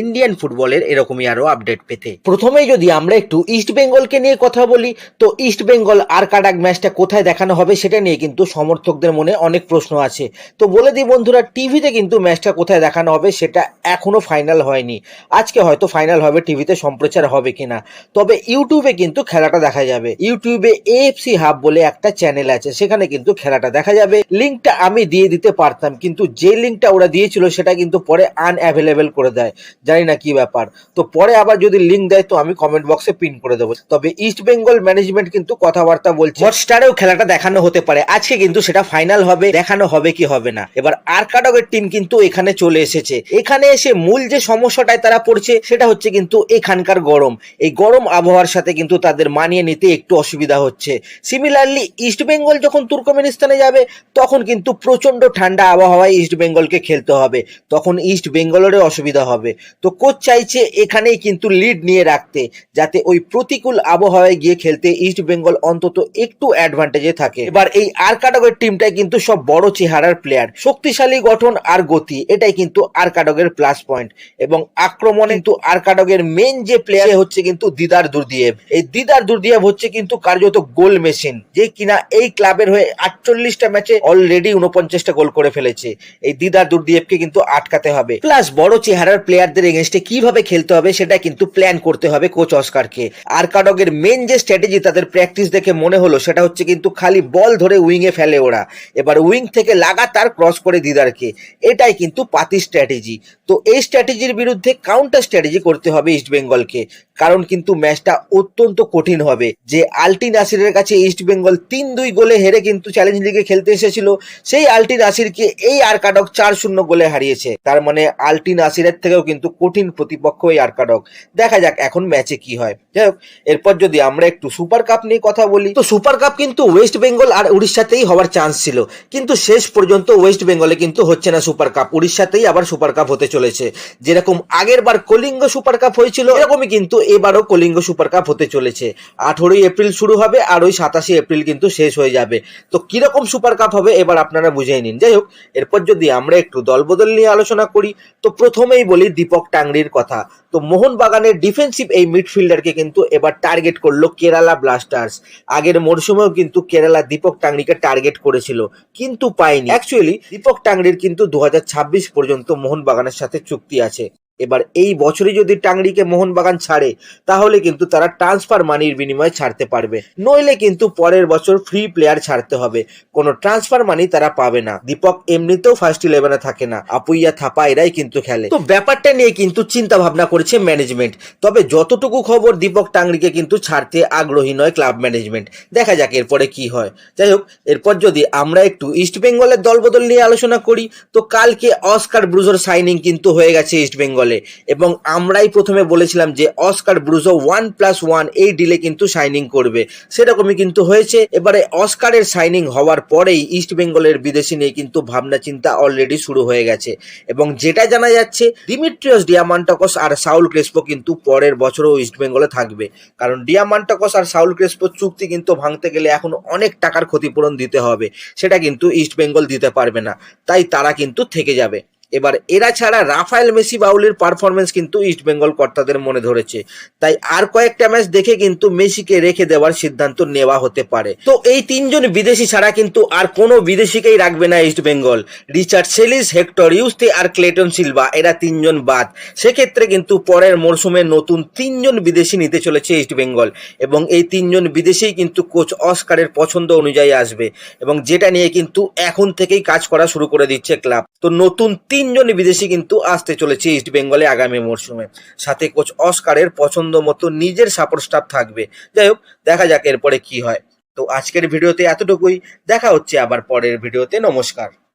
Indian ফুটবলের এরকমই আরও আপডেট পেতে। প্রথমেই যদি আমরা একটু ইস্ট বেঙ্গলকে নিয়ে কথা বলি, তো ইস্ট বেঙ্গল আর কাডাক ম্যাচটা কোথায় দেখানো হবে সেটা নিয়ে কিন্তু সমর্থকদের মনে অনেক প্রশ্ন আছে। তো বলে দিই বন্ধুরা টিভিতে কিন্তু ম্যাচটা কোথায় দেখানো হবে সেটা এখনও ফাইনাল হয়নি। আজকে হয়তো ফাইনাল হবে টিভিতে সম্প্রচার হবে কিনা। তবে ইউটিউবে কিন্তু খেলাটা দেখা যাবে। ইউটিউবে এএফসি হাব বলে একটা চ্যানেল আছে, সেখানে কিন্তু খেলাটা দেখা যাবে। লিঙ্কটা আমি দিয়ে দিতে পারতাম, কিন্তু যে লিঙ্কটা ওরা দিয়েছিল সেটা কিন্তু পরে আনঅ্যাভেলেবেল করে দেয়। জানি না কি ব্যাপার। তো পরে আবার যদি লিঙ্ক দেয়, তো আমি কমেন্ট বক্সে পিন করে দেবো। তবে ইস্ট বেঙ্গল ম্যানেজমেন্ট কিন্তু কথাবার্তা বলছে হটস্টারেও খেলাটা দেখানো হতে পারে। আজকে কিন্তু সেটা ফাইনাল হবে, দেখানো হবে কি হবে না। এবার আরকাডগের টিম কিন্তু এখানে চলে এসেছে। এখানে এসে মূল যে সমস্যাটায় তারা পড়ছে, সেটা হচ্ছে কিন্তু এখানকার গরম। এই গরম আবহাওয়ার সাথে কিন্তু তাদের মানিয়ে নিতে একটু অসুবিধা হচ্ছে। সিমিলারলি ইস্ট বেঙ্গল যখন তুর্কমেনিস্তানে যাবে, তখন কিন্তু প্রচণ্ড ঠান্ডা আবহাওয়ায় ইস্ট বেঙ্গলকে খেলতে হবে। তখন ইস্ট বেঙ্গলেরও অসুবিধা হবে। তো কোচ চাইছে এখানেই কিন্তু লিড নিয়ে রাখতে, যাতে ওই প্রতিকূল আবহাওয়ায় গিয়ে খেলতে ইস্ট বেঙ্গল অন্তত একটু অ্যাডভান্টেজে থাকে। এবার এই আরকাডগের টিমটাই কিন্তু সব বড় চেহারার প্লেয়ার শক্তিশালী গঠন আর গতি, এটাই কিন্তু আরকাডগের প্লাস পয়েন্ট এবং আক্রমণে কিন্তু আরকাডগের মেন যে প্লেয়ার হচ্ছে কিন্তু দিদার দুর্দিয়েব। এই দিদার দুর্দিয়েব হচ্ছে কিন্তু কার্যত গোল মেশিন, যে কিনা এই ক্লাবের হয়ে আটচল্লিশটা ম্যাচে অলরেডি উনপঞ্চাশটা গোল করে ফেলেছে। এই দিদার দুর্দিয়েবকে কিন্তু আটকাতে হবে। প্লাস বড় চেহারার প্লেয়ারদের এগেনস্টে কীভাবে খেলতে হবে সেটা কিন্তু প্ল্যান করতে হবে কোচ অস্কারকে। আরকাডগের মেন যে স্ট্র্যাটেজি তাদের প্র্যাকটিস দেখে মনে হলো সেটা হচ্ছে কিন্তু খালি বল ধরে উইংয়ে ফেলে ওরা। এবার উইং থেকে লাগাতার ক্রস করে দিদারকে। এটাই কিন্তু পাতি স্ট্র্যাটেজি তো এই স্ট্র্যাটেজির বিরুদ্ধে কাউন্টার স্ট্র্যাটেজি করতে হবে ইস্ট বেঙ্গলকে কারণ কিন্তু ম্যাচটা অত্যন্ত কঠিন হবে। যে আলটি নাসিরের কাছে ইস্ট বেঙ্গল তিন দুই গোলে হেরে কিন্তু চ্যালেঞ্জ লিগে খেলতে এসেছিল, সেই আলটি নাসিরকে এই আরকাডক চার শূন্য গোলে হারিয়েছে। তার মানে আলটি নাসিরের থেকেও কিন্তু কঠিন প্রতিপক্ষ এই আরকাডক। দেখা যাক এখন ম্যাচে কি হয়। যাই হোক, এরপর যদি আমরা একটু সুপার কাপ নিয়ে কথা বলি, তো সুপার কাপ কিন্তু ওয়েস্ট বেঙ্গল আর উড়িষ্যাতেই হওয়ার চান্স ছিল। কিন্তু শেষ পর্যন্ত ওয়েস্ট বেঙ্গলে কিন্তু হচ্ছে না সুপার কাপ উড়িষ্যাতেই আবার সুপার কাপ হতে চলেছে। যেরকম আগের বার কলিঙ্গ সুপার কাপ হয়েছিল, এরকমই কিন্তু এবারও কলিঙ্গ সুপার কাপ হতে চলেছে। আঠেরোই এপ্রিল শুরু হবে, আর ওই সাতাশে এপ্রিল কিন্তু শেষ হয়ে যাবে। তো কীরকম সুপার কাপ হবে এবার আপনারা বুঝে নিন। যাই হোক, এরপর যদি আমরা একটু দলবদল নিয়ে আলোচনা করি, তো প্রথমেই বলি দীপক টাংরির কথা। তো মোহনবাগানের ডিফেন্সিভ এই মিডফিল্ডারকে কিন্তু এবার টার্গেট করল কেরালা ব্লাস্টার্স আগের মরশুমেও কিন্তু কেরালা দীপক টাংরিকে টার্গেট করেছিল, কিন্তু পায়নি। অ্যাকচুয়ালি দীপক টাংরির কিন্তু দু হাজার ছাব্বিশ পর্যন্ত মোহনবাগানের সাথে চুক্তি আছে। এবার এই বছরই যদি টাংরিকে মোহনবাগান ছাড়ে, তাহলে কিন্তু তারা ট্রান্সফার মানির বিনিময়ে ছাড়তে পারবে। নইলে কিন্তু পরের বছর ফ্রি প্লেয়ার ছাড়তে হবে। কোনো ট্রান্সফার মানি তারা পাবে না। দীপক এমনিতেও ফার্স্ট ইলেভেনে থাকে না। আপুইয়া, থাপা, এরাই কিন্তু খেলে। তো ব্যাপারটা নিয়ে কিন্তু চিন্তা ভাবনা করেছে ম্যানেজমেন্ট তবে যতটুকু খবর দীপক টাংরিকে কিন্তু ছাড়তে আগ্রহী নয় ক্লাব ম্যানেজমেন্ট দেখা যাক এরপরে কি হয়। যাই হোক, এরপর যদি আমরা একটু ইস্ট বেঙ্গলের দলবদল নিয়ে আলোচনা করি, তো কালকে অস্কার ব্রুজোর সাইনিং কিন্তু হয়ে গেছে ইস্ট বেঙ্গলে এবং আমরাই প্রথমে বলেছিলাম যে Oscar Bruzon one plus one এই ডিলে কিন্তু সাইনিং করবে। সেরকমই কিন্তু হয়েছে। এবারে অস্কারের সাইনিং হওয়ার পরেই ইস্ট বেঙ্গলের বিদেশি নিয়ে কিন্তু ভাবনা চিন্তা অলরেডি শুরু হয়ে গেছে। এবং যেটা জানা যাচ্ছে ডিমিট্রিয়াস ডিয়ামান্টাকস আর সাউল ক্রেসপো কিন্তু পরের বছরও ইস্ট বেঙ্গলে থাকবে। কারণ ডিয়ামান্টাকস আর সাউল ক্রেসপোর চুক্তি কিন্তু ভাঙতে গেলে এখন অনেক টাকার ক্ষতিপূরণ দিতে হবে। সেটা কিন্তু ইস্ট বেঙ্গল দিতে পারবে না। তাই তারা কিন্তু থেকে যাবে। এবার এরা ছাড়া রাফায়েল মেসি বাউলির পারফরমেন্স কিন্তু ইস্ট বেঙ্গল কর্তাদের মনে ধরেছে। তাই আর কয়েকটা ম্যাচ দেখে কিন্তু মেসিকে রেখে দেওয়ার সিদ্ধান্ত নেওয়া হতে পারে। তো এই তিনজন বিদেশি ছাড়া কিন্তু আর কোনো বিদেশিকেই রাখবে না East Bengal Richard Celis, Hector Yuste আর ক্লেটন সিলভা, এরা তিনজন বাদ। সেক্ষেত্রে কিন্তু পরের মরশুমে নতুন তিনজন বিদেশি নিতে চলেছে ইস্ট বেঙ্গল এবং এই তিনজন বিদেশি কিন্তু কোচ অস্কারের পছন্দ অনুযায়ী আসবে। এবং যেটা নিয়ে কিন্তু এখন থেকেই কাজ করা শুরু করে দিচ্ছে ক্লাব তো নতুন তিনজন বিদেশি কিন্তু আসতে চলেছে ইস্ট বেঙ্গলে আগামী মরশুমে। সাথে কোচ অস্কারের পছন্দ মতো নিজের সাপোর্ট স্টাফ থাকবে। যাই হোক, দেখা যাক এরপরে কি হয়। তো আজকের ভিডিওতে এতটুকুই। দেখা হচ্ছে আবার পরের ভিডিওতে। নমস্কার।